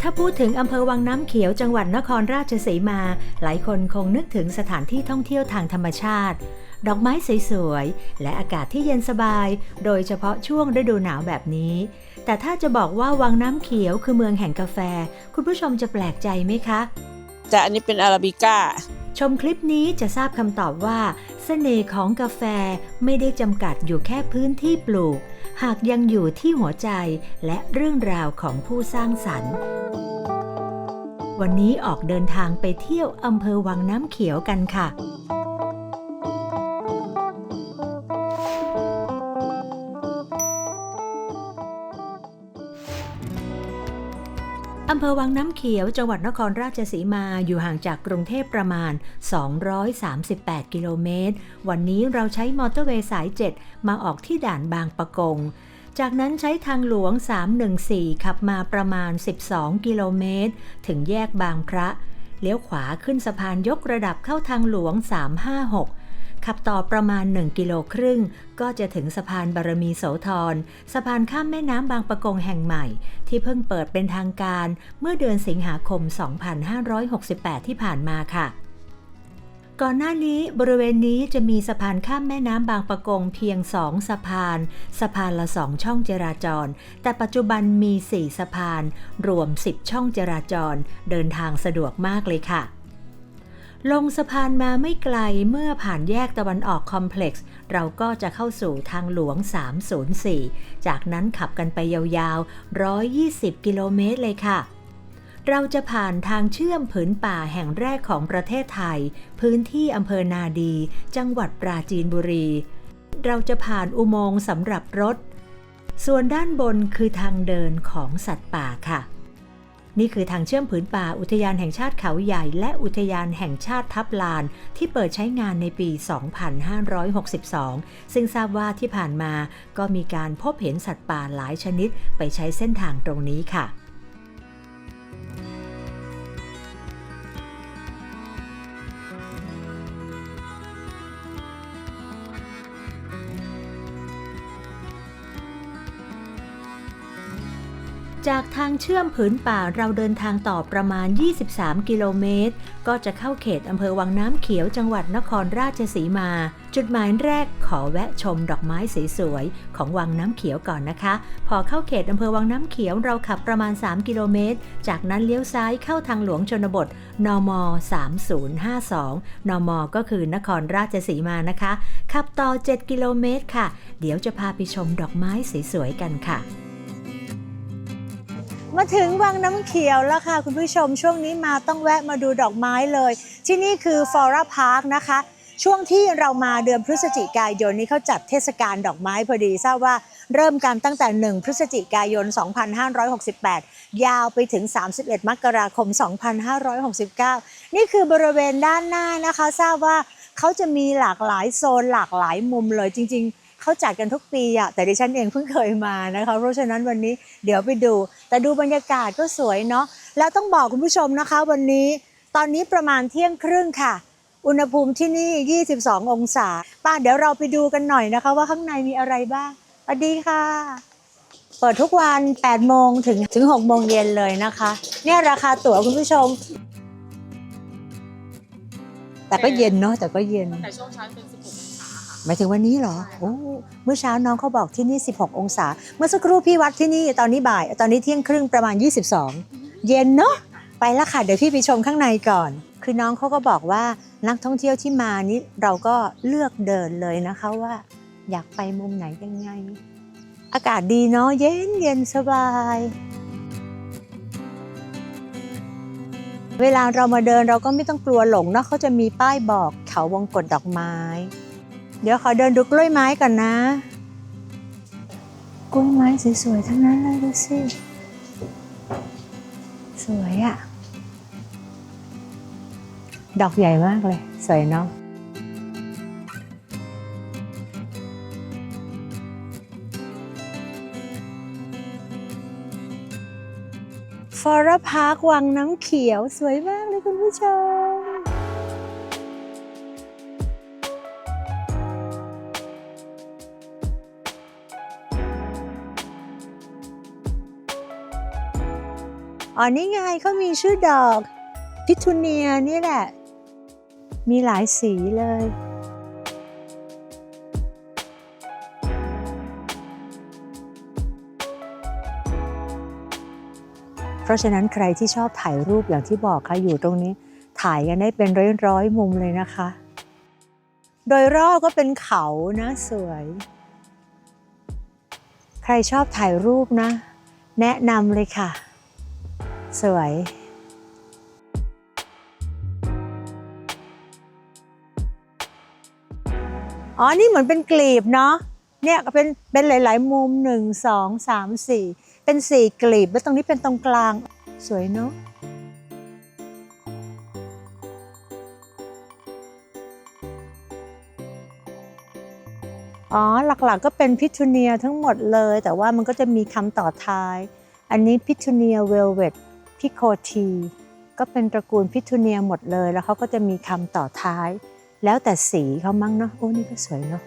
ถ้าพูดถึงอำเภอวังน้ำเขียวจังหวัดนครราชสีมา หลายคนคงนึกถึงสถานที่ท่องเที่ยวทางธรรมชาติ ดอกไม้สวยๆ และอากาศที่เย็นสบาย โดยเฉพาะช่วงฤดูหนาวแบบนี้ แต่ถ้าจะบอกว่าวังน้ำเขียวคือเมืองแห่งกาแฟ คุณผู้ชมจะแปลกใจไหมคะแต่อันนี้เป็นอาราบิก้า ชมคลิปนี้จะทราบคำตอบว่าเสน่ห์ของกาแฟไม่ได้จำกัดอยู่แค่พื้นที่ปลูก หากยังอยู่ที่หัวใจและเรื่องราวของผู้สร้างสรรค์ วันนี้ออกเดินทางไปเที่ยวอำเภอวังน้ำเขียวกันค่ะ อำเภอวังน้ำเขียว จังหวัดนครราชสีมาอยู่ห่างจากกรุงเทพประมาณ 238 กิโลเมตร วันนี้เราใช้มอเตอร์เวย์สาย 7 มาออกที่ด่านบางปะกง จากนั้นใช้ทางหลวง 314 ขับมาประมาณ 12 กิโลเมตร ถึงแยกบางพระ เลี้ยวขวาขึ้นสะพานยกระดับเข้าทางหลวง 356 ขับต่อประมาณ 1 กิโลครึ่ง ก็จะถึงสะพานบารมีโสธรสะพานข้ามแม่น้ำบางปะกงแห่งใหม่ ที่เพิ่งเปิดเป็นทางการเมื่อเดือนสิงหาคม 2568 ที่ผ่านมาค่ะก่อนหน้านี้บริเวณนี้จะมีสะพานข้ามแม่น้ำบางปะกงเพียงสองสะพาน สะพานละสองช่องจราจร แต่ปัจจุบันมี 4 สะพาน รวม 10 ช่องจราจร เดินทางสะดวกมากเลยค่ะ ลงสะพานมาไม่ไกลเมื่อผ่านแยกตะวันออกคอมเพล็กซ์เราก็จะเข้าสู่ทางหลวง 304 จากนั้นขับกันไปยาวๆ 120 กิโลเมตรเลยค่ะ เราจะผ่านทางเชื่อมผืนป่าแห่งแรกของประเทศไทย พื้นที่อำเภอนาดี จังหวัดปราจีนบุรี เราจะผ่านอุโมงค์สำหรับรถ ส่วนด้านบนคือทางเดินของสัตว์ป่าค่ะ นี่คือทางเชื่อมผืนป่าอุทยานแห่งชาติเขาใหญ่ และอุทยานแห่งชาติทับลาน ที่เปิดใช้งานในปี 2562 ซึ่งทราบว่าที่ผ่านมาก็มีการพบเห็นสัตว์ป่าหลายชนิดไปใช้เส้นทางตรงนี้ค่ะ จากทางเชื่อมผืนป่าเราเดินทางต่อประมาณ 23 กิโลเมตร ก็จะเข้าเขตอำเภอวังน้ำเขียวจังหวัดนครราชสีมา จุดหมายแรกขอแวะชมดอกไม้สวยๆ ของวังน้ำเขียวก่อนนะคะ พอเข้าเขตอำเภอวังน้ำเขียวเราขับประมาณ 3 กิโลเมตร จากนั้นเลี้ยวซ้ายเข้าทางหลวงชนบท นม 3052 นม ก็คือนครราชสีมานะคะ ขับต่อ 7 กิโลเมตรค่ะ เดี๋ยวจะพาไปชมดอกไม้สวยๆกันค่ะ มาถึงวังน้ำเขียวแล้วค่ะคุณผู้ชมช่วงนี้มาต้องแวะมาดูดอกไม้เลย ที่นี่คือฟอร่าพาร์คนะคะ ช่วงที่เรามาเดือนพฤศจิกายนนี้เขาจัดเทศกาลดอกไม้พอดีทราบว่าเริ่มกันตั้งแต่ 1 พฤศจิกายน 2568 ยาวไปถึง 31 มกราคม 2569 นี่คือบริเวณด้านหน้านะคะ ทราบว่าเขาจะมีหลากหลายโซนหลากหลายมุมเลยจริง ๆ เขาจัดกันทุกปีอะแต่ดิฉันเองเพิ่งเคยมานะคะเพราะฉะนั้นวันนี้เดี๋ยวไปดู แต่ดูบรรยากาศก็สวยเนาะแล้วต้องบอกคุณผู้ชมนะคะ วันนี้ตอนนี้ประมาณเที่ยงครึ่งค่ะ อุณหภูมิที่นี่ 22 องศา ป้าเดี๋ยวเราไปดูกันหน่อยนะคะ ว่าข้างในมีอะไรบ้างสวัสดีค่ะ เปิดทุกวัน 8 โมงถึงถึง 6 โมงเย็นเลยนะคะ เนี่ยราคาตั๋วคุณผู้ชม แต่ก็เย็นเนาะแต่ก็เย็น แต่ช่วงเช้าเป็น หมายถึงวันนี้เหรอโอ้เมื่อเช้าน้องเขาบอกที่นี่ 16 องศา เมื่อสักครู่พี่วัดที่นี่ตอนนี้บ่าย ตอนนี้เที่ยงครึ่งประมาณ 22 เย็นเนาะไปแล้วค่ะเดี๋ยวพี่ไปชมข้างในก่อน คือน้องเขาก็บอกว่านักท่องเที่ยวที่มานี้เราก็เลือกเดินเลยนะคะว่า อยากไปมุมไหนยังไง อากาศดีเนาะเย็นเย็นสบายเวลาเรามาเดินเราก็ไม่ต้องกลัวหลงเนาะเขาจะมีป้ายบอกเขาวงกฏดอกไม้ เดี๋ยวขอเดินดูกล้วยไม้ก่อนนะ กล้วยไม้สวยๆทั้งนั้นเลยดูสิ สวยอะดอกใหญ่มากเลย สวยเนาะฟอร์พาร์ควังน้ำเขียวสวยมากเลยคุณผู้ชม อ๋อนี่ไงเขามีชื่อดอก พิทูเนียนี่แหละ มีหลายสีเลย เพราะฉะนั้นใครที่ชอบถ่ายรูปอย่างที่บอกค่ะอยู่ตรงนี้ ถ่ายกันได้เป็นร้อยๆมุมเลยนะคะ โดยรอบก็เป็นเขานะสวย ใครชอบถ่ายรูปนะ แนะนำเลยค่ะ สวย อ๋อ นี่เหมือนเป็นกลีบเนาะ เนี่ยก็เป็นเป็นหลาย ๆ มุมหนึ่งสองสามสี่ เป็นสี่กลีบ แล้วตรงนี้เป็นตรงกลาง สวยเนาะอ๋อ หลักๆก็เป็นพิทูเนียทั้งหมดเลย แต่ว่ามันก็จะมีคำต่อท้าย อันนี้พิทูเนียเวลเวต พิโคที ก็เป็นตระกูลพิทูเนียหมดเลย แล้วเขาก็จะมีคำต่อท้าย แล้วแต่สีเขามั้งเนาะโอ้นี่ก็สวยเนาะ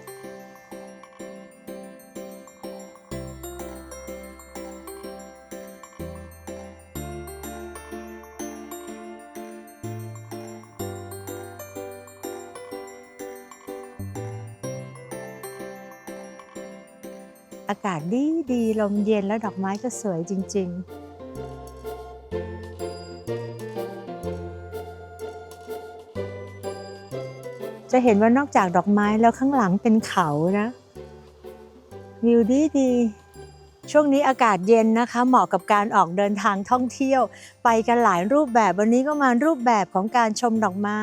อากาศดีดีลมเย็นแล้วดอกไม้ก็สวยจริง ๆ จะเห็นว่านอกจากดอกไม้แล้วข้างหลังเป็นเขานะวิวดีดีช่วงนี้อากาศเย็นนะคะ เหมาะกับการออกเดินทางท่องเที่ยว ไปกันหลายรูปแบบวันนี้ก็มารูปแบบของการชมดอกไม้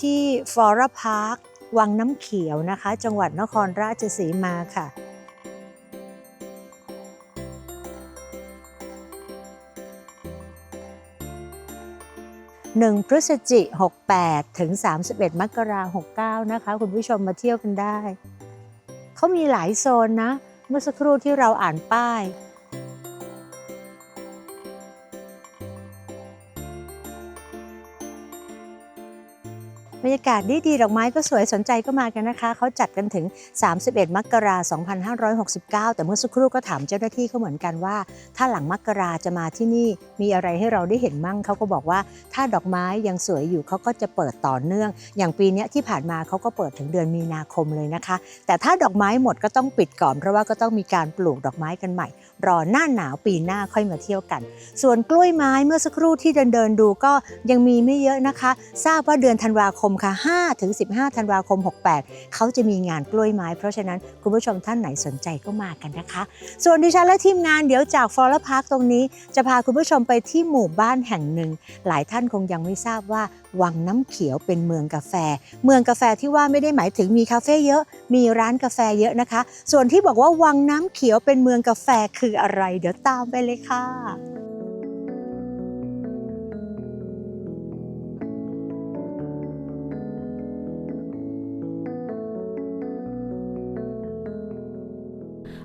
ที่ฟอร์พาร์ควังน้ำเขียวนะคะ จังหวัดนครราชสีมาค่ะ 1 พฤศจิ 68 ถึง 31 มกราคม69 นะคะ คุณผู้ชมมาเที่ยวกันได้ เขามีหลายโซนนะ เมื่อสักครู่ที่เราอ่านป้าย รรยากาศดีดีๆดอกไม้ก็สวยสนใจก็มากันนะคะ เขาจัดกันถึง 31 มกราคม 2569 แต่เมื่อสักครู่ก็ถามเจ้าหน้าที่เขาเหมือนกันว่า ถ้าหลังมกราจะมาที่นี่มีอะไรให้เราได้เห็นมั่งเขาก็บอกว่าถ้าดอกไม้ยังสวยอยู่เขาก็จะเปิดต่อเนื่อง อย่างปีนี้ที่ผ่านมาเขาก็เปิดถึงเดือนมีนาคมเลยนะคะ แต่ถ้าดอกไม้หมดก็ต้องปิดก่อนเพราะว่าก็ต้องมีการปลูกดอกไม้กันใหม่ รอหน้าหนาวปีหน้าค่อยมาเที่ยวกัน ส่วนกล้วยไม้เมื่อสักครู่ที่เดินเดินดูก็ยังมีไม่เยอะนะคะ ทราบว่าเดือนธันวาคมค่ะ5ถึง15 ธันวาคม 68 เขาจะมีงานกล้วยไม้ เพราะฉะนั้นคุณผู้ชมท่านไหนสนใจก็มากันนะคะ ส่วนดิฉันและทีมงานเดี๋ยวจากฟอร์พาร์คตรงนี้ จะพาคุณผู้ชมไปที่หมู่บ้านแห่งหนึ่ง หลายท่านคงยังไม่ทราบว่าวังน้ำเขียวเป็นเมืองกาแฟ เมืองกาแฟที่ว่าไม่ได้หมายถึงมีคาเฟ่เยอะ มีร้านกาแฟเยอะนะคะ ส่วนที่บอกว่าวังน้ำเขียวเป็นเมืองกาแฟคืออะไร เดี๋ยวตามไปเลยค่ะ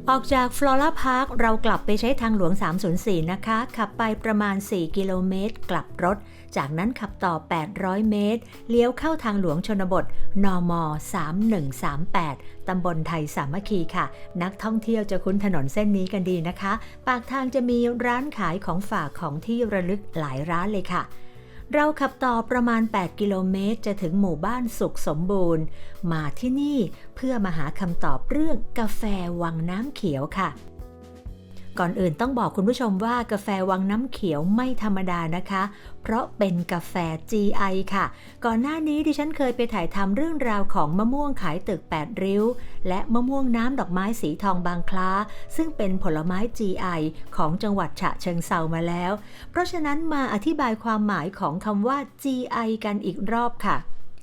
ออกจากฟลอร่าพาร์คเรากลับไปใช้ทางหลวง 304 นะคะ ขับไปประมาณ 4 กิโลเมตร กลับรถ จากนั้นขับต่อ 800 เมตร เลี้ยวเข้าทางหลวงชนบท นม 3138 ตำบลไทยสามัคคีค่ะ นักท่องเที่ยวจะคุ้นถนนเส้นนี้กันดีนะคะ ปากทางจะมีร้านขายของฝากของที่ระลึกหลายร้านเลยค่ะเราขับต่อประมาณ 8 กิโลเมตร จะถึงหมู่บ้านสุขสมบูรณ์ มาที่นี่เพื่อมาหาคำตอบเรื่องกาแฟวังน้ำเขียวค่ะ ก่อนอื่นต้องบอกคุณผู้ชมว่ากาแฟวังน้ำเขียวไม่ธรรมดานะคะ เพราะเป็นกาแฟ GI ค่ะ ก่อนหน้านี้ดิฉันเคยไปถ่ายทำเรื่องราวของมะม่วงขายตึก 8 ริ้ว และมะม่วงน้ำดอกไม้สีทองบางคล้า ซึ่งเป็นผลไม้ GI ของจังหวัดฉะเชิงเซามาแล้ว เพราะฉะนั้นมาอธิบายความหมายของคำว่า GI กันอีกรอบค่ะ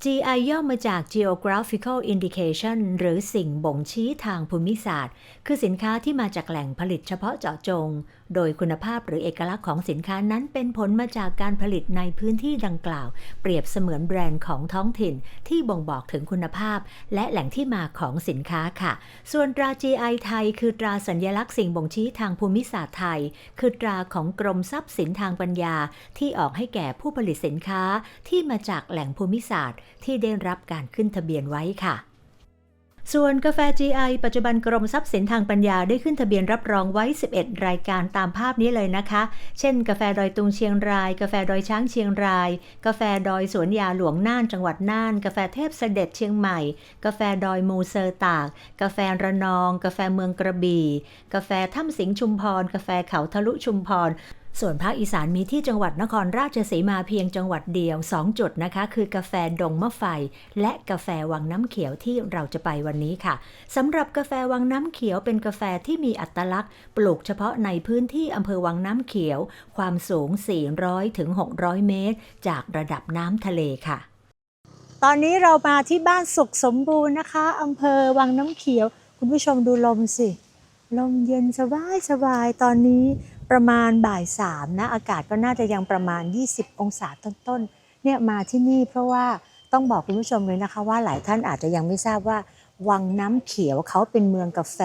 GI ย่อมาจาก Geographical Indication หรือสิ่งบ่งชี้ทางภูมิศาสตร์ คือสินค้าที่มาจากแหล่งผลิตเฉพาะเจาะจง โดยคุณภาพหรือเอกลักษณ์ของสินค้านั้นเป็นผลมาจากการผลิตในพื้นที่ดังกล่าว เปรียบเสมือนแบรนด์ของท้องถิ่นที่บ่งบอกถึงคุณภาพ และแหล่งที่มาของสินค้าค่ะ ส่วนตรา GI ไทย คือตราสัญลักษณ์สิ่งบ่งชี้ทางภูมิศาสตร์ไทย คือตราของกรมทรัพย์สินทางปัญญา ที่ออกให้แก่ผู้ผลิตสินค้าที่มาจากแหล่งภูมิศาสตร์ ที่ได้รับการขึ้นทะเบียนไว้ค่ะ ส่วนกาแฟ GI ปัจจุบันกรมทรัพย์สินทางปัญญาได้ขึ้นทะเบียนรับรองไว้ 11 รายการตามภาพนี้เลยนะคะ เช่น กาแฟดอยตุงเชียงราย กาแฟดอยช้างเชียงราย กาแฟดอยสวนยาหลวงน่านจังหวัดน่าน กาแฟเทพเสด็จเชียงใหม่ กาแฟดอยมูเซอร์ตาก กาแฟระนอง กาแฟเมืองกระบี่ กาแฟถ้ำสิงห์ชุมพร กาแฟเขาทะลุชุมพร ส่วนภาคอีสานมีที่จังหวัดนครราชสีมาเพียงจังหวัดเดียว 2 จุดนะคะ คือกาแฟดงมะไฟ และกาแฟวังน้ำเขียวที่เราจะไปวันนี้ค่ะสำหรับกาแฟวังน้ำเขียวเป็นกาแฟที่มีอัตลักษณ์ ปลูกเฉพาะในพื้นที่อำเภอวังน้ำเขียว ความสูง 400ถึง600 เมตร จากระดับน้ำทะเลค่ะ ตอนนี้เรามาที่บ้านสุขสมบูรณ์นะคะอำเภอวังน้ำเขียว คุณผู้ชมดูลมสิลมเย็นสบายสบายตอนนี้ ประมาณบ่ายสามนะอากาศก็น่าจะยังประมาณ 20 องศาต้นๆเนี่ยมาที่นี่เพราะว่าต้องบอกคุณผู้ชมเลยนะคะ ว่าหลายท่านอาจจะยังไม่ทราบว่า วังน้ำเขียวเขาเป็นเมืองกาแฟ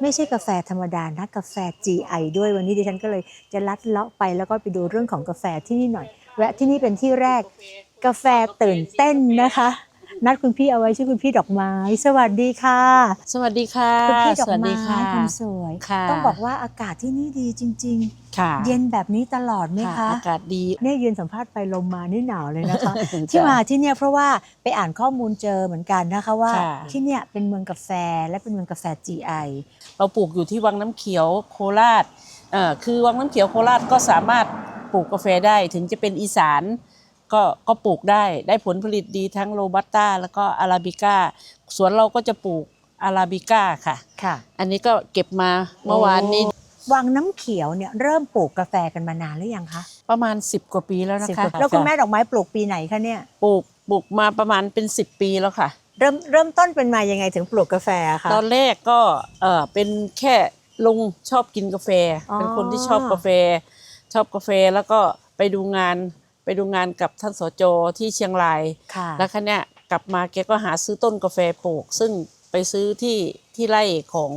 ไม่ใช่กาแฟธรรมดานะกาแฟ GI ด้วยวันนี้ดิฉันก็เลยจะลัดเลาะไปแล้วก็ไปดูเรื่องของกาแฟที่นี่หน่อยแวะที่นี่เป็นที่แรกกาแฟตื่นเต้นนะคะ นัดคุณพี่เอาไว้ชื่อคุณพี่ดอกไม้ สวัสดีค่ะ สวัสดีค่ะ คุณพี่ดอกสวัสไม้ดีค่ะคนสวยค่ะต้องบอกว่าอากาศที่นี่ดีจริงค่ะๆเย็นแบบนี้ตลอดไหมค่ะคะ อากาศดีเนี่ยยืนสัมภาษณ์ไปลมมานี่หนาวเลยนะคะ ที่มาที่เนี่ยเพราะว่าไปอ่านข้อมูลเจอเหมือนกันนะคะว่าค่ะที่เนี่ยเป็นเมืองกาแฟและเป็นเมืองกาแฟ GI เราปลูกอยู่ที่วังน้ำเขียวโคราชเอ่อคือวังน้ำเขียวโคราชก็สามารถปลูกกาแฟได้ถึงจะเป็นอีสาน ก็ก็ปลูกได้ได้ผลผลิตดีทั้งโรบัสต้าแล้วก็อาราบิก้าสวนเราก็จะปลูกอาราบิก้าค่ะ ค่ะ อันนี้ก็เก็บมาเมื่อวานนี้วังน้ำเขียวเนี่ยเริ่มปลูกกาแฟกันมานานหรือยังคะประมาณ 10 กว่าปีแล้วนะสิบคะกว่าแล้วคุณแม่ดอกไม้ปลูกปีไหนคะเนี่ย ปลูกปลูกมาประมาณเป็น 10 ปีแล้วค่ะ เริ่มเริ่มต้นเป็นมายังไงถึงปลูกกาแฟอะคะ ตอนแรกก็เออเป็นแค่ลุงชอบกินกาแฟ อ๋อ เป็นคนที่ชอบกาแฟ ชอบกาแฟแล้วก็ไปดูงาน ไปดูงานกับท่านสจที่เชียงราย ค่ะแล้วคันเนี้ยกลับมาแกก็หาซื้อต้นกาแฟปลูก ซึ่งไปซื้อที่ที่ไร่ของ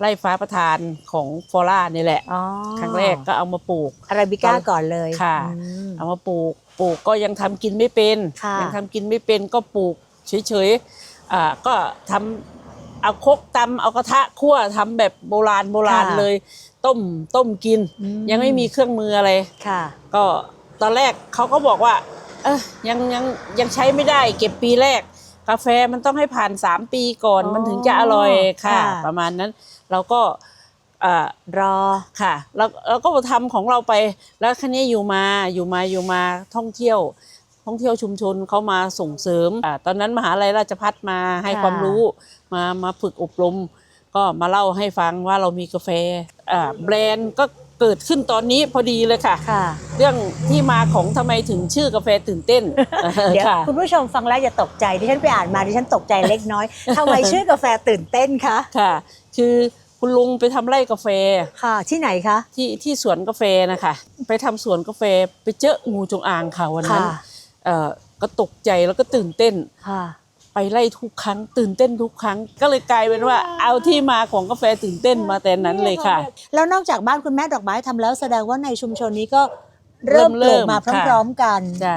ไร่ฟ้าประธานของฟอร่านี่แหละ อ๋อครั้งแรกก็เอามาปลูก อาราบิก้าก่อนเลยค่ะ อืม เอามาปลูก ปลูกก็ยังทำกินไม่เป็น ค่ะ ยัทำกินไม่เป็นก็ปลูกเฉยๆอ่าก็ทำเอาครกตำเอากระทะคั่วทำแบบโบราณโบราณเลย ต้มต้มกิน อืยังไม่มีเครื่องมืออะไร ค่ะ ก็ ตอนแรกเขาก็บอกว่า เอยยังยังยังใช้ไม่ได้ เก็บปีแรก กาแฟมันต้องให้ผ่าน 3 ปีก่อนอ๋อมันถึงจะอร่อยค่ะ ค่ะประมาณนั้นเราก็อ่ารอค่ะแล้วเราก็ทำของเราไปแล้วคันนี้อยู่มาอยู่มาอยู่มาท่องเที่ยว ท่องเที่ยวชุมชนเขามาส่งเสริมอาตอนนั้นมหาลัยราชพัฒมาให้ค่ะ ความรู้ มามาฝึกอบรม ก็มาเล่าให้ฟังว่าเรามีกาแฟอ่าแบรนด์ก็ เกิดขึ้นตอนนี้พอดีเลยค่ะ ค่ะ เรื่องที่มาของทำไมถึงชื่อกาแฟตื่นเต้นเดี๋ยวค่ะ คุณผู้ชมฟังแล้วอย่าตกใจดิฉันไปอ่านมาดิฉันตกใจเล็กน้อยทำไมชื่อกาแฟตื่นเต้นคะค่ะ คือคุณลุงไปทำไร่กาแฟค่ะ ที่ไหนคะ ที่ที่สวนกาแฟนะคะ ไปทำสวนกาแฟไปเจองูจงอางค่ะวันนั้นค่ะ เอ่อก็ตกใจแล้วก็ตื่นเต้น ค่ะ ไปไล่ทุกครั้ง ตื่นเต้นทุกครั้ง ก็เลยกลายเป็นว่า เอาที่มาของกาแฟตื่นเต้นมาแต่นั้นเลยค่ะ แล้วนอกจากบ้านคุณแม่ดอกไม้ทำแล้วแสดงว่าในชุมชนนี้ก็เริ่มปเริ่ลูกมมาค่ะพร้อมๆกันจะ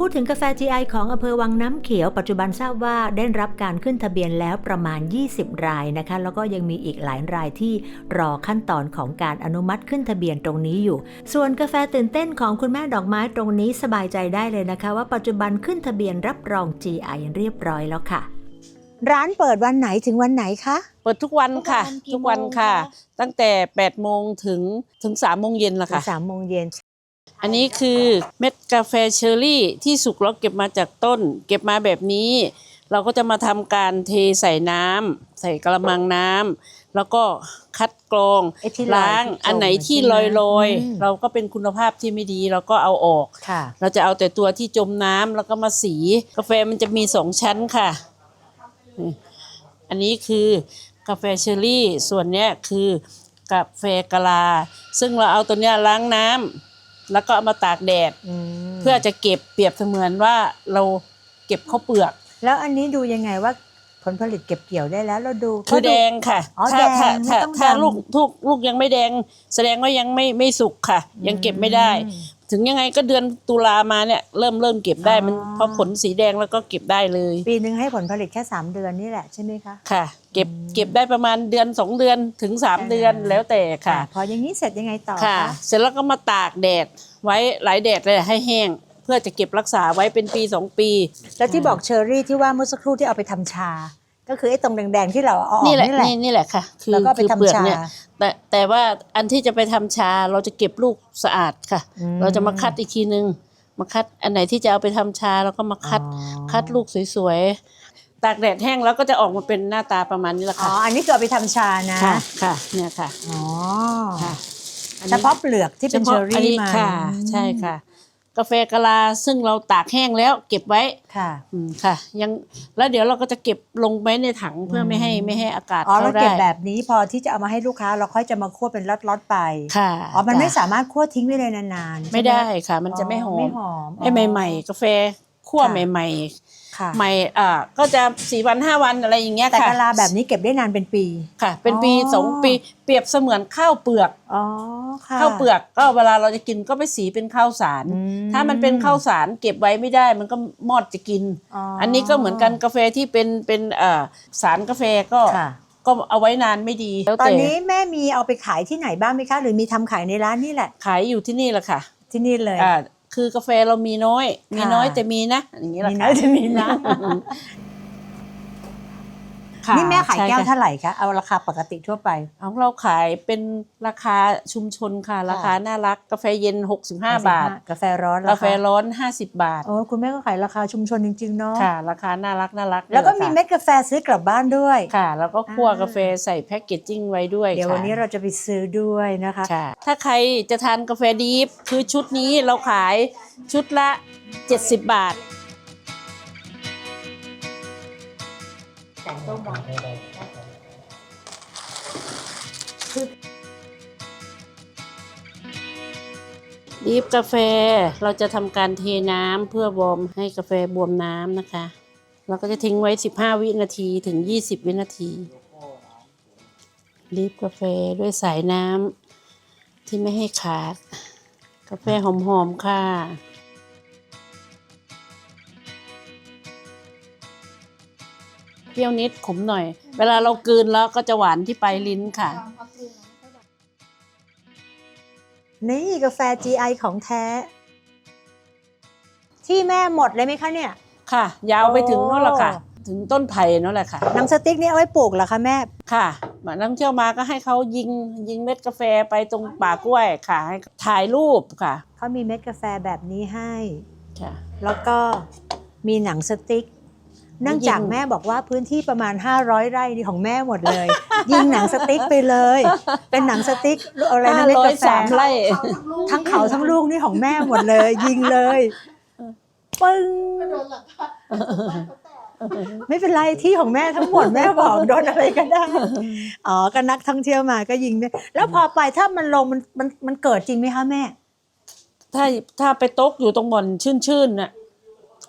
พูดถึงกาแฟ GI ของอำเภอวังน้ำเขียว ปัจจุบันทราบว่าได้รับการขึ้นทะเบียนแล้วประมาณ 20 รายนะคะ แล้วก็ยังมีอีกหลายรายที่รอขั้นตอนของการอนุมัติขึ้นทะเบียนตรงนี้อยู่ ส่วนกาแฟตื่นเต้นของคุณแม่ดอกไม้ตรงนี้สบายใจได้เลยนะคะ ว่าปัจจุบันขึ้นทะเบียนรับรอง GI เรียบร้อยแล้วค่ะ ร้านเปิดวันไหนถึงวันไหนคะ เปิดทุกวันค่ะ ทุกวันกี่ทุกวันโมงค่ะคะตั้งแต่8โมงถึงถึง3โมงเย็นละถึงค่ะสามโมงเย็น อันนี้คือเม็ดกาแฟเชอร์รี่ที่สุกแล้วเก็บมาจากต้น เก็บมาแบบนี้ เราก็จะมาทำการเทใส่น้ำใส่กระมังน้ำแล้วก็คัดกรองไอ้ที่ลอยล้างที่จมอันไหนที่ใช่ไหมลอยลอยอืมเราก็เป็นคุณภาพที่ไม่ดีเราก็เอาออกค่ะเราจะเอาแต่ตัวที่จมน้ำแล้วก็มาสี กาแฟมันจะมีสองชั้นค่ะนี่อันนี้คือกาแฟเชอร์รี่ส่วนเนี้ยคือกาแฟกะลา ซึ่งเราเอาตัวเนี้ยล้างน้ำ แล้วก็เอามาตากแดด เพื่อจะเก็บเปรียบเสมือนว่าเราเก็บข้าวเปลือก แล้วอันนี้ดูยังไงว่าผลผลิตเก็บเกี่ยวได้แล้วเราดูคือแดงค่ะอ๋อถ้าแดงถ้าไม่ถ้าต้องถ้าดำลูกทุกลูกยังไม่แดง แสดงว่ายังไม่ไม่สุกค่ะ ยังเก็บไม่ได้อืม ถึงยังไงก็เดือนตุลามาเนี่ยเริ่มเริ่มเก็บได้มันอ๋อ พอผลสีแดงแล้วก็เก็บได้เลย ปีหนึ่งให้ผลผลิตแค่ 3 เดือนนี่แหละใช่ไหมคะ ค่ะ เก็บเก็บได้ประมาณเดือนสองเดือนถึงสามเดือนแล้วแต่ค่ะ พออย่างนี้เสร็จยังไงต่อค่ะคะเสร็จแล้วก็มาตากแดดไว้หลายแดดเลยให้แห้ง เพื่อจะเก็บรักษาไว้เป็นปีสองปี แล้วที่บอกเชอร์รี่ที่ว่าเมื่อสักครู่ที่เอาไปทำชา ก็คือไอ้ตรงแดงๆที่เราเอาออกนี่แหละนี่แหละนี่นี่แหละค่ะ คือแล้วก็ไปคือทำเปลือกชา เนี่ยแต่แต่ว่าอันที่จะไปทำชาเราจะเก็บลูกสะอาดค่ะ อืม เราจะมาคัดอีกทีนึงมาคัดอันไหนที่จะเอาไปทำชาเราก็มาคัด อ๋อคัดลูกสวยๆ ตากแดดแห้งแล้วก็จะออกมาเป็นหน้าตาประมาณนี้แหละอ๋อค่ะ อันนี้คือเอาไปทำชานะค่ะ ค่ะ เนี่ยค่ะ อ๋อค่ะเฉพาะเปลือกที่เป็นเชอร์ฉพาะอันรี่นี้มาค่ะ ใช่ค่ะ กาแฟกะลาซึ่งเราตากแห้งแล้ว เก็บไว้ค่ะอืมค่ะ ยังแล้วเดี๋ยวเราก็จะเก็บลงไว้ในถังเพื่อไม่ให้ไม่ให้อากาศอ๋อเข้าเราได้เก็บแบบนี้พอที่จะเอามาให้ลูกค้า เราค่อยจะมาคั่วเป็นล็อตๆไปค่ะอ๋อมันไม่จ้ะสามารถคั่วทิ้งไว้เลยนานๆไม่ใช่หได้ค่ะ มันจะไม่หอไม่มหอม ไอ้ใหม่ ๆ กาแฟคั่วค่ะ ใหม่ ค่ะๆใหม่อ่าก็จะสี่วันห้าวันอะไรอย่างเงี้ยแต่ค่ะกะลาแบบนี้เก็บได้นานเป็นปี ค่ะ เป็นปีอ๋อ สองปีเปรียบเสมือนข้าวเปลือกอ๋อค่ะข้าวเปลือกก็เวลาเราจะกินก็ไปสีเป็นข้าวสาร อืมถ้ามันเป็นข้าวสารเก็บไว้ไม่ได้ มันก็มอดจะกินอ๋ออัอันนี้ก็เหมือนกันกาแฟที่เป็นเป็นเอ่อสารกาแฟก็ค่ะ ก็เอาไว้นานไม่ดีแล้วตอนแต่นี้แม่มีเอาไปขายที่ไหนบ้างไหมคะ หรือมีทำขายในร้านนี่แหละ ขายอยู่ที่นี่แหละค่ะที่นี่เลย อ่า คือกาแฟเรามีน้อย มีค่ะน้อยแต่มีนะ อย่างนี้แหละมีค่ะนะจะมีนะค่ะ นี่แม่ขายใช่แก้วค่ะเท่าไหร่คะเอาราคาปกติทั่วไปของเราขายเป็นราคาชุมชนค่ะ ราคาน่ารักกาแฟเย็น 65 บาท กาแฟร้อนกาแฟร้อน 50 บาทโอ้คุณแม่ก็ขายราคาชุมชนจริงๆเนาะค่ะ ราคาน่ารักน่ารัก แล้วก็นี่มีหะค่ะเม็ดกาแฟซื้อกลับบ้านด้วยค่ะ แล้วก็คั่วอ่ากกาแฟใส่แพ็กเกจจิ้งไว้ด้วยเดี๋ยวค่ะวันนี้เราจะไปซื้อด้วยนะคะค่ะถ้าใครจะทานกาแฟดีฟคือชุดนี้เราขายชุดละ 70 บาท ดีฟกาแฟเราจะทำการเทน้ำเพื่อวอร์มให้กาแฟบวมน้ำนะคะ เราก็จะทิ้งไว้ 15 วินาทีถึง 20 วินาทีดีฟกาแฟด้วยสายน้ำที่ไม่ให้ขาด กาแฟหอมๆค่ะ ปรี้ยวนิดขมหน่อย เวลาเรากลืนแล้วก็จะหวานที่ปลายลิ้นค่ะ นี่กาแฟ GI ของแท้ ที่แม่หมดเลยไหมคะเนี่ย ค่ะ ยาวไปถึงโอ้นั่นแหละค่ะ ถึงต้นไผ่นั่นแหละค่ะ หนังสติ๊กนี่เอาไว้ปลูกเหรอคะแม่ ค่ะเหมือนนักท่องเที่ยวมาก็ให้เขายิงยิงเม็ดกาแฟไปตรงป่ากล้วยค่ะให้ถ่ายรูปค่ะ เขามีเม็ดกาแฟแบบนี้ให้ ค่ะ แล้วก็มีหนังสติ๊กเนื่องจากยิงแม่บอกว่าพื้นที่ประมาณ 500 ไร่นี่ของแม่หมดเลย ยิงหนังสติ๊กไปเลย เป็นหนังสติ๊กอะไรนะเม็ดร้อยกาแฟสามไร่ทั้งเขาทั้งลูกนี่ของแม่หมดเลย ยิงเลยปึ้งไม่เป็นไรที่ของแม่ทั้งหมดแม่บอกโดนอะไรก็ได้อ๋อก็นักท่องเที่ยวมาก็ยิงได้แล้วพอไปถ้ามันลงมันมันมันเกิดจริงไหมคะแม่ ถ้าถ้าไปตกอยู่ตรงบ่อนชื่นๆน่ะ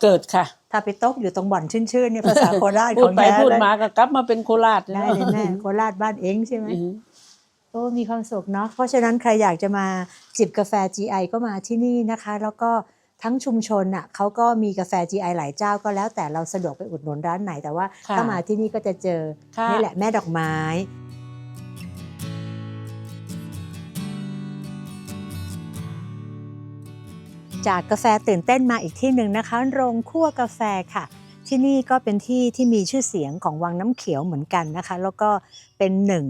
เกิดค่ะ ถ้าไปตกอยู่ตรงบ่อนชื่นๆเนี่ยภาษาโคราชพูขดองไปแท้พูดเลยมาก็กลับมาเป็นโคราชได้เลยแม่โคราชบ้านเองใช่ไหม อือฮึโอ้มีความสุขเนาะ เพราะฉะนั้นใครอยากจะมาจิบกาแฟ GI ก็มาที่นี่นะคะ แล้วก็ทั้งชุมชนอะเขาก็มีกาแฟ GI หลายเจ้าก็แล้วแต่เราสะดวกไปอุดหนุนร้านไหนแต่ว่า ค่ะถ้ามาที่นี่ก็จะเจอ ค่ะ นี่แหละแม่ดอกไม้ จากกาแฟตื่นเต้นมาอีกที่หนึ่งนะคะ โรงคั่วกาแฟค่ะ ที่นี่ก็เป็นที่ที่มีชื่อเสียงของวังน้ำเขียวเหมือนกันนะคะ แล้วก็เป็นหนึ่ง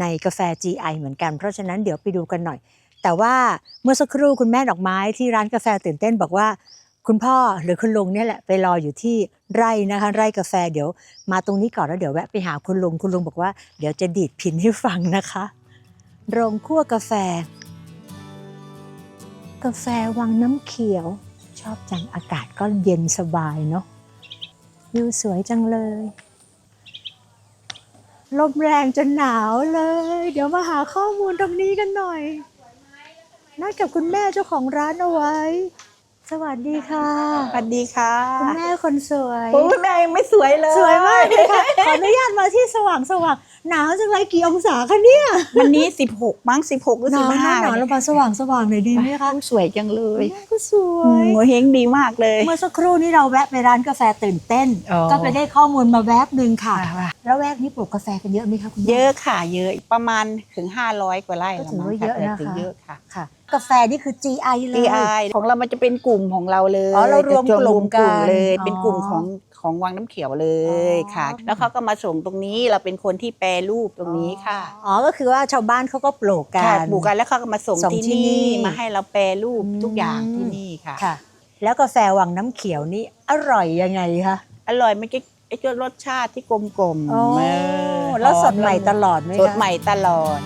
ในกาแฟ GI เหมือนกัน เพราะฉะนั้นเดี๋ยวไปดูกันหน่อย แต่ว่าเมื่อสักครู่คุณแม่ดอกไม้ที่ร้านกาแฟตื่นเต้นบอกว่า คุณพ่อหรือคุณลุงเนี่ยแหละไปรออยู่ที่ไร่นะคะ ไร่กาแฟเดี๋ยว มาตรงนี้ก่อนแล้วเดี๋ยวแวะไปหาคุณลุงคุณลุงบอกว่าเดี๋ยวจะดีดพินให้ฟังนะคะ โรงคั่วกาแฟ กาแฟวังน้ำเขียว ชอบจังอากาศก็เย็นสบายเนาะวิวสวยจังเลย ลมแรงจนหนาวเลย เดี๋ยวมาหาข้อมูลตรงนี้กันหน่อยนัดกับคุณแม่เจ้าของร้านเอาไว้ สวัสดีค่ะ สวัสดีค่ะคุณแม่คนสวยโอ้ยแม่ยังไม่สวยเลย สวยมากเลยค่ะ ขออนุญาตมาที่สว่างสว่าง หนาวจังเลยกี่องศาคะเนี่ยวันนี้สิบหกมั้งสิบหกหรือหสินาวบห้าหนาวแล้วมาสว่างสว่างๆหน่อยดีไหมคะสวยจังเลยก็สวยหัวเฮงดีมากเลย เมื่อสักครู่นี้เราแวะไปร้านกาแฟตื่นเต้นอ๋อก็ไปได้ข้อมูลมาแวบหนึ่งค่ะค่ะ แล้วแวกนี้ปลูกกาแฟกันเยอะไหมคะคุณแม่เยอะค่ะเยอะประมาณถึงห้าร้อยกว่าไร่ก็แล้วถือมั้งว่าเยอะนะคะถือเยอะค่ะค่ะกาแฟนี่คือ GI เลย DI ของเรามันจะเป็นกลุ่มของเราเลยอ๋อเรารวมจะกลุ่มกันเลยอ๋อเป็นกลุ่มของ ของวังน้ำเขียวเลยอ๋อค่ะ แล้วเขาก็มาส่งตรงนี้เราเป็นคนที่แปรรูปตรงนี้ค่ะอ๋อก็คือว่าชาวบ้านเขาก็ปลูกกัค่ะนปลูกกันแล้วเขาก็มาส่งส่งที่ที่นี่นี่มาให้เราแปรรูปอืมทุกอย่างที่นี่ค่ะค่ะแล้วกาแฟวังน้ำเขียวนี่อร่อยยังไงคะอร่อยมันจะไอ้เจ้ารสชาติที่กลมกลมๆอ๋อเออแล้วสดหอใหม่ตลอดไหมคะสดใหม่ตลอด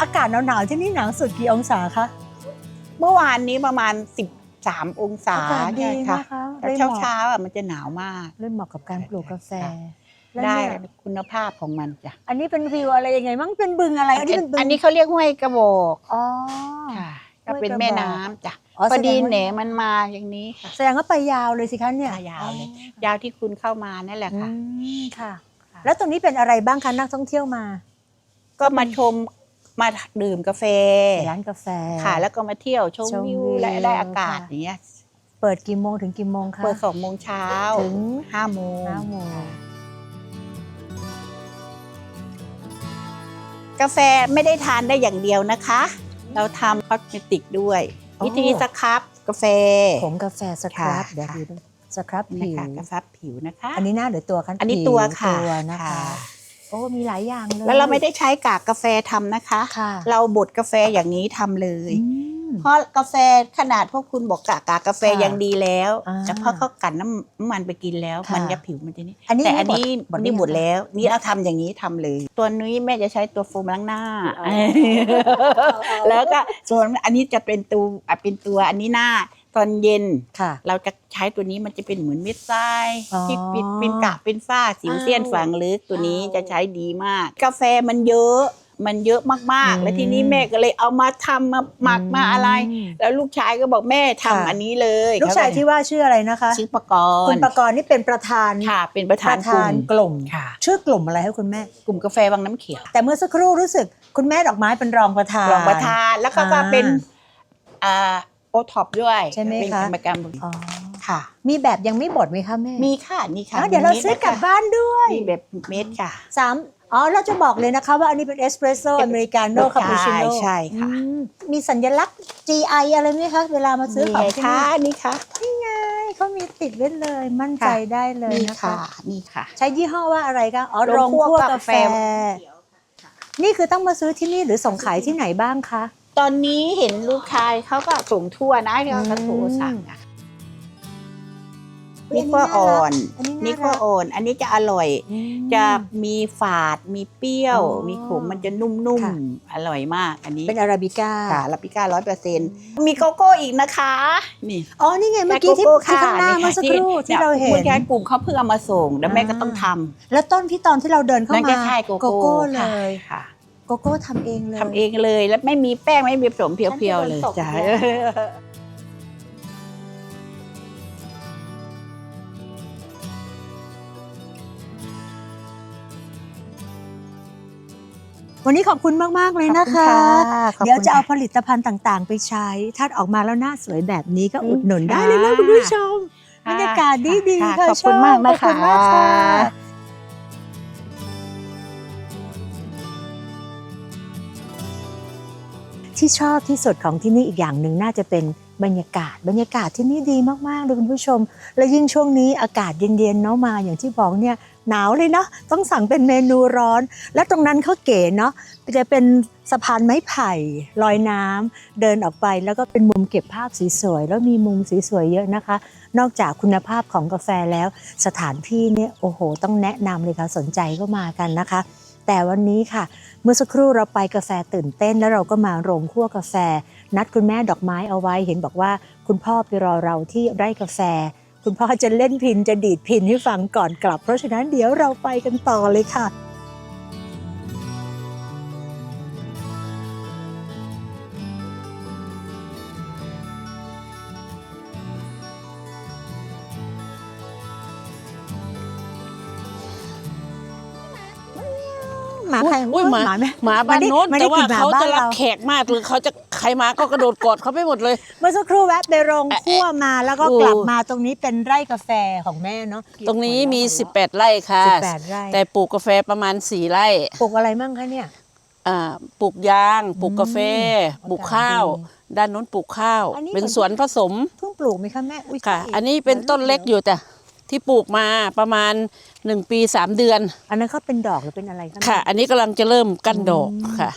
อากาศหนาวๆที่นี่หนาวสุดกี่องศาคะเมื่อวานนี้ประมาณ 13องศาอากาศดีใช่นะคะแต่ได้เช้าเหมาะเช้าๆอะมันจะหนาวมาก เล่นเหมาะกับการปลูกกาแฟค่ะ แล้วได้เนี่ยคุณภาพของมันจ้ะอันนี้เป็นวิวอะไรยังไงมั้งเป็นบึงอะไร อันนี้เป็นบึงอันนี้เขาเรียกห้วยกระบอกอ๋อ ค่ะห้วยกระบอกก็เป็นแม่น้ำจ้ะอ๋อพอดีแสดงว่าแหนมันมาอย่างนี้ค่ะ แสดงว่าไปยาวเลยสิคะเนี่ยยาวเลย ยาวที่คุณเข้ามานั่นแหละอืค่ะมค่ะ ค่ะ แล้วตรงนี้เป็นอะไรบ้างคะนักท่องเที่ยวมา ก็มาชม มาดื่มกาแฟร้านกาแฟ ค่ะ แล้วก็มาเที่ยวชมชมวิววิวและได้อากาศค่ะ อย่างเงี้ยเปิดกี่โมงถึงกี่โมงคะ เปิดสองโมงเช้าถึง ห้าโมงห้าโมงกาแฟไม่ได้ทานได้อย่างเดียวนะคะ เราทำคอสเมติกด้วยอ๋อวิธีสครับกาแฟผงกาแฟสครับค่ะ เดี๋ยวดูด้วยสครับนะผิวคะกาแฟผิวนะคะ อันนี้หน้าหรือตัวคะอันนี้ผิตัวค่ะตัวนะคะ ค่ะ โอ้มีหลายอย่างเลย แล้วเราไม่ได้ใช้กากกาแฟทำนะคะ ค่ะ เราบดกาแฟอย่างนี้ทำเลย อืม เพราะกาแฟขนาดพวกคุณบอกกากกากกาแฟค่ะยังดีแล้ว อ่าแต่พอเขากันน้ำน้ำมันไปกินแล้ว ค่ะมันจะผิวมันจะนี่อันนี้แต่ไม่อันนี้บดบดนี่ได้บดยังแล้ว นี่เราทำอย่างนี้ทำเลย ตัวนี้แม่จะใช้ตัวโฟมล้างหน้าอ๋อแล้วก็ส่วนอันนี้จะเป็นตัวอะเป็นตัวอันนี้หน้า ตอนเย็นค่ะ เราจะใช้ตัวนี้มันจะเป็นเหมือนเม็ดทรายอ๋อที่ปิดเป็นกระเป็นฝ้าสิวเซียนอ้าวฝังลึกตัวนี้อ้าวจะใช้ดีมาก กาแฟมันเยอะมันเยอะมากอืม ๆ แล้วทีนี้แม่ก็เลยเอามาทำมาหมักมาอะไร ม แล้วลูกชายก็บอกแม่ทำค่ะ อันนี้เลยลูกชายที่ว่าชื่ออะไรนะคะ ชื่อปกรคุณณ์ประกรณ์นี่เป็นประธานค่ะ เป็นประปธานระกลุ่ธานมกลุ่มค่ะ ชื่อกลุ่มอะไรให้คุณแม่ กลุ่มกาแฟวังน้ำเขียว แต่เมื่อสักครู่รู้สึกคุณแม่ดอกไม้เป็นรองประธาน รองประธานแล้วก็อ่าก็เป็นอ่าโอท็อปด้วยใช่ไหมเป็นคะ กรรมการบริอ๋อ ค่ะ มีแบบยังไม่บดไหมคะแม่มีค่ะนี่ค่ะอ๋อเดี๋ยวเราซื้อกลับบ้านด้วย มีแบบเม็ดค่ะ สามอ๋อ เราจะบอกเลยนะคะว่าอันนี้เป็นเอสเปรสโซ่อเมริกาโน่คาปูชิโน่ใช่ค่ะ มีสัญลักษณ์ GI อะไรไหมคะ เวลามาซื้อของนี่ที่ค่ะนี่นี่ค่ะเขามีติดไว้เลย มั่นใจค่ะ ได้เลยนี่นะคะ ค่ะนี่ค่ะ ใช้ยี่ห้อว่าอะไรคะอ๋อโรโรงงคั่คั่ววกากาแฟ แฟ นี่คือต้องมาซื้อที่นี่หรือส่งขายที่ไหนบ้างคะ ตอนนี้เห็นลูกชายเขาก็ส่งทั่วนะที่เขาก็โทรสั่งอะอุ๊ยนี่ขั้วอ่อนอันนี้นี่น่าขั้วรักอ่อน อันนี้จะอร่อยอืมจะมีฝาด มีเปรี้ยวอ๋อมีขม มันจะนุ่มค่ะๆอร่อยมาก อันนี้ เป็นอาราบิก้าค่ะลาปิก้าร้อยเปอร์เซ็นต์มีโกโก้อีกนะคะ นี่ อ๋อ นี่ไงเมื่อกี้ที่โโที่ข้างหน้าค่ะเมื่อสักครู่ที่เราเห็นคุณยายกลุ่มเขาเพิ่งเอามาส่ง แล้วแม่ก็อ่าต้องทำแล้วต้นที่ตอนที่เราเดินเข้านั่นมาก็ใช่โกโก้เลค่ะยค่ะ โกโก้ทำเองเลยทำเองเลยแล้วไม่มีแป้งไม่มีผสมเพียวๆเลยฉันจะโดนตบจ้ะอีกแล้ววันนี้ขอบคุณมาก ๆ เลยนะคะ ขอบคุณค่ะ เดี๋ยวจะเอาขอบผลิตภัณฑ์ต่าง ๆ ไปใช้ ถ้าออกมาแล้วหน้าสวยแบบนี้ก็อืมอุดหนุนได้ค่ะเลยนะคุณผู้ชม บรค่ะรยากาศดีดีค่ะค่ะขอบคุณชมากนะคะ ขอบณมากค่ะ ที่ชอบที่สุดของที่นี่อีกอย่างหนึ่งน่าจะเป็นบรรยากาศ บรรยากาศที่นี่ดีมากๆเลยคุณผู้ชม และยิ่งช่วงนี้อากาศเย็นๆเนาะมาอย่างที่บอกเนี่ยหนาวเลยเนาะต้องสั่งเป็นเมนูร้อน และตรงนั้นเขาเก๋เนาะจะเป็นสะพานไม้ไผ่ลอยน้ำเดินออกไปแล้วก็เป็นมุมเก็บภาพสวยๆแล้วมีมุมสวยๆเยอะนะคะ นอกจากคุณภาพของกาแฟแล้ว สถานที่เนี่ยโอ้โห ต้องแนะนำเลยค่ะสนใจก็มากันนะคะ แต่วันนี้ค่ะ เมื่อสักครู่เราไปกาแฟตื่นเต้น แล้วเราก็มาโรงคั่วกาแฟ นัดคุณแม่ดอกไม้เอาไว้ เห็นบอกว่าคุณพ่อไปรอเราที่ไร่กาแฟ คุณพ่อจะเล่นพินจะดีดพินให้ฟังก่อนกลับ เพราะฉะนั้นเดี๋ยวเราไปกันต่อเลยค่ะ มาใครอุ้ยหมาหมาไหมหมาบ้านโน้นไม่แต่ได้ว่ากินหมาเขาบ้าจะนรับเราแขกมากหรือเขาจะใครมาก็กระโดดกอดเขาไปหมดเลย เมื่อสักครู่แวะไปโรงเอ่อคั่วมาแล้วก็โอ้กลับมาตรงนี้เป็นไร่กาแฟของแม่เนาะตรงนี้มี 18 ไร่ค่ะ18ไร่แต่ปลูกกาแฟประมาณ 4 ไร่ปลูกอะไรมั่งคะเนี่ยอ่าปลูกยาง ปลูกกาแฟ ปลูกข้าวดีด้านนู้นปลูกข้าวอันนี้เป็นเหมือนสวนผสม เพิ่งปลูกไหมคะแม่ อุ้ยค่ะใช่อันนี้เป็นต้นเล็กอยู่แต่ ที่ปลูกมาประมาณ 1 ปี 3 เดือน อันนั้นเขาเป็นดอกหรือเป็นอะไรคะ ค่ะ อันนี้กำลังจะเริ่มกั้นดอกค่ะ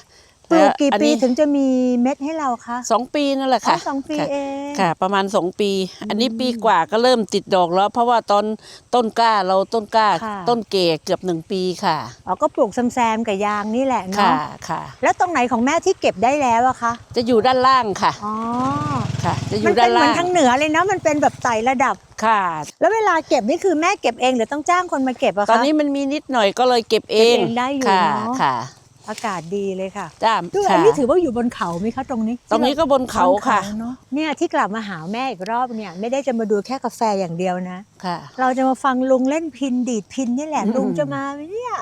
ปลูกกี่อันปีนี้ถึงจะมีเม็ดให้เราคะสองปีนั่นแหละอ๋อค่ะสองปีค่ะเองค่ะ ประมาณ2ปี อันนี้ปีกว่าก็เริ่มติดดอกแล้ว เพราะว่าตอนต้นกล้าเราต้นกล้าค่ะต้นเก๋เกือบ1ปีค่ะอ๋อก็ปลูกแซมๆกับยางนี่แหละค่ะเนาะค่ะ แล้วตรงไหนของแม่ที่เก็บได้แล้วอะคะจะอยู่ด้านล่างค่ะอ๋อค่ะ จะอมันยู่เป็ด้านนเหมืล่าอนงทางเหนือเลยเนาะมันเป็นแบบไต่ระดับค่ะ แล้วเวลาเก็บนี่คือแม่เก็บเองหรือต้องจ้างคนมาเก็บอะคะตอนนี้มันมีนิดหน่อยก็เลยเก็บเองเก็บเองได้อยู่ค่ะเนอะค่ะ อากาศดีเลยค่ะจ้ามดูอัค่ะนนี้ถือว่าอยู่บนเขาไหมคะตรงนี้ ตรงนี้ก็บนเขาค่ะบนเนาะเนี่ยที่กลับมาหาแม่อีกรอบเนี่ย ไม่ได้จะมาดูแค่กาแฟอย่างเดียวนะค่ะ เราจะมาฟังลุงเล่นพินดีดพินนี่แหละอืมลุงจะมาไหมเนี่ย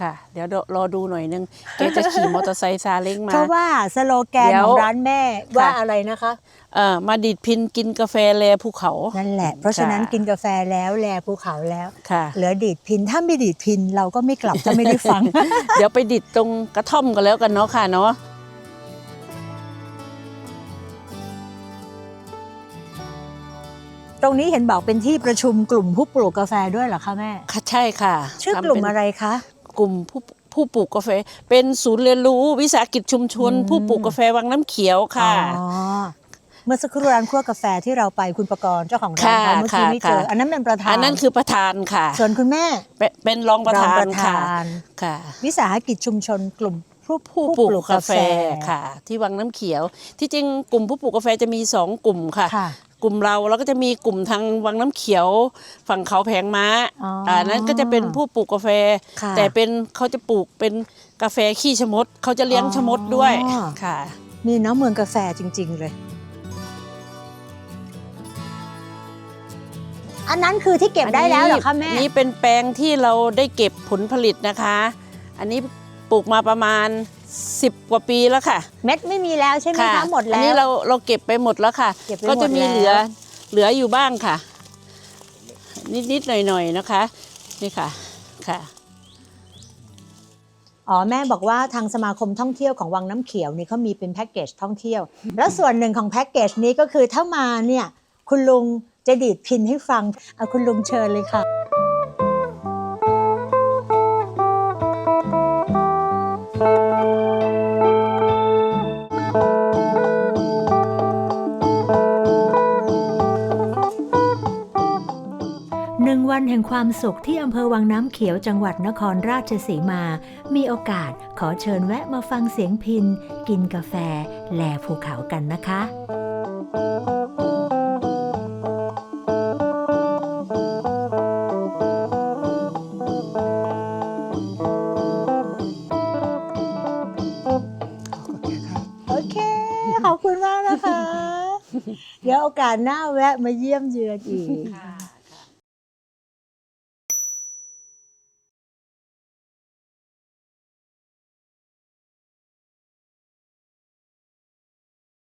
ค่ะ เดี๋ยวรอดูหน่อยนึงแกจะขี่มอเตอร์ไซค์ซาเล้งมาเพราะว่าสโลแกนเดี๋ยวของร้านแม่ว่าค่ะอะไรนะคะเอ่อ มาดีดพินกินกาแฟแลภูเขา นั่นแหละ เพราะฉะนั้นค่ะกินกาแฟแล้วแลภูเขาแล้วค่ะเหลือดีดพินถ้าไม่ดีดพินเราก็ไม่กลับถ้าไม่ได้ฟัง เดี๋ยวไปดิดตรงกระท่อมกันแล้วกันเนาะค่ะเนาะตรงนี้เห็นบอกเป็นที่ประชุมกลุ่มผู้ปลูกกาแฟด้วยเหรอคะแม่ค่ะใช่ค่ะ ชื่อกลุ่มทำเป็นอะไรคะ กลุ่มผู้ผู้ปลูกกาแฟ เป็นศูนย์เรียนรู้วิสาหกิจชุมชนอืมผู้ปลูกกาแฟวังน้ำเขียวค่ะอ๋อ เมื่อสักครู่ร้านคั่วกาแฟที่เราไปคุณประกรณ์เจ้าของร้านค่ะค่ะเมื่อกี้ไม่เจอค่ะ อันนั้นเป็นประธานอันนั้นคือประธานค่ะ ส่วนคุณแม่เป็นเป็นรองประธารองนประค่ะธานค่ะ วิสาหกิจชุมชนกลุ่มผู้ผู้ปลูกกาแฟค่ะ ที่วังน้ำเขียว ที่จริงกลุ่มผู้ปลูกกาแฟจะมีสองกลุ่มค่ะ ค่ะ กลุ่มเราแล้วก็จะมีกลุ่มทางวังน้ำเขียว ฝั่งเขาแผงม้าอ๋ออ่านั้นก็จะเป็นผู้ปลูกกาแฟ ค่ะ แต่เป็นเขาจะปลูกเป็นกาแฟขี้ชะมดเขาจะเลี้ยงชะมดด้วยอ๋อค่ะ นี่เนาะเมืองกาแฟจริง ๆ เลย อันนั้นคือที่เก็บได้แล้วเหรอคะแม่นนี้เป็นแปลงที่เราได้เก็บผลผลิตนะคะ อันนี้ปลูกมาประมาณ 10 กว่าปีแล้วค่ะ เม็ดไม่มีแล้วใช่ไหมคะหมดอัแล้นนี้วเราเราเก็บไปหมดแล้วค่ะ เก็บไปก็จะมีหมดแล้วเหลือเหลืออยู่บ้างค่ะ นิดๆหน่อยๆนะคะ นี่ค่ะค่ะ อ๋อแม่บอกว่าทางสมาคมท่องเที่ยวของวังน้ำเขียวนี่เขามีเป็นแพ็กเกจท่องเที่ยว แล้วส่วนหนึ่งของแพ็กเกจนี้ก็คือถ้ามาเนี่ยคุณลุง จะดีดพินให้ฟังเอาคุณลุงเชิญเลยค่ะหนึ่งวันแห่งความสุขที่อำเภอวังน้ำเขียวจังหวัดนครราชสีมา มีโอกาสขอเชิญแวะมาฟังเสียงพิน กินกาแฟ แลภูเขากันนะคะ กาสหน้าแวะมาเยี่ยมเยือนอีก